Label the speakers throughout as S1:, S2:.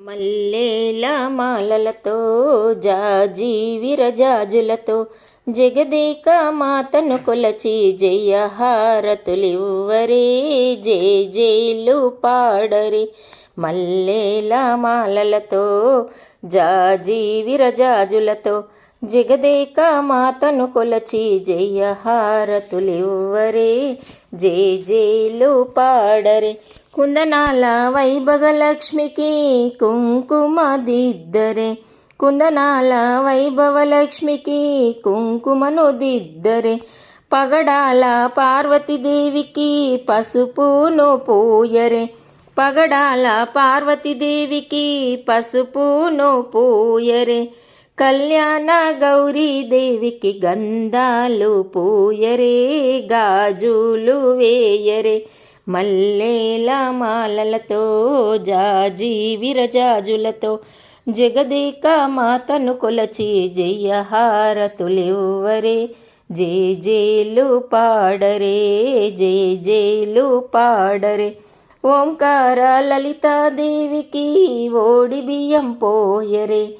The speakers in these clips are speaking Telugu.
S1: మల్లేల మాలలతో జాజి విరజాజులతో జగదేక మాతను కొలచి జయహారతులివ్వరే జయ జైలు పాడరే. మల్లేల మాలలతో జాజి విరజాజులతో జగదేక మాతను కొలచి జయహారతులివ్వరే జయ జైలు పాడరే. కుందనాల వైభవలక్ష్మికి కుంకుమ దిద్దరే కుందనాల వైభవలక్ష్మికి కుంకుమను దిద్దరే పగడాల పార్వతీదేవికి పసుపును పూయరే పగడాల పార్వతీదేవికి పసుపును పూయరే కళ్యాణ గౌరీదేవికి గంధాలు పూయరే గాజులు వేయరే. మల్లేల మాలలతో జాజి విరజాజులతో జగదేక మాతను కొలచి జయహారతులివ్వరే? జే జేలు పాడరే జే జేలు పాడరే. ఓంకార లలితాదేవికి ఓడి బియ్యం పోయరే.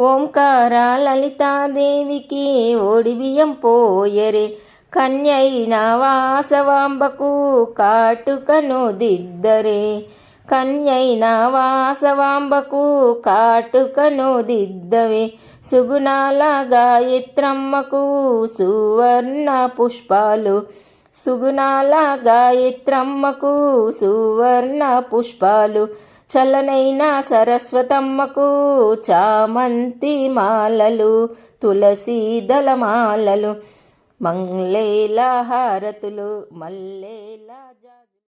S1: ఓంకార లలితాదేవికి ఓడి బియ్యం పోయరే. కన్యైన వాసవాంబకు కాటుకను దిద్దరే. కన్యైన వాసవాంబకు కాటుకను దిద్దవే. సుగుణాల గాయత్రమ్మకు సువర్ణ పుష్పాలు. సుగుణాల గాయత్రమ్మకు సువర్ణ పుష్పాలు. చలనైన సరస్వతమ్మకు చామంతి మాలలు తులసి దళమాలలు. మంగళేల హారతులు మల్లేలా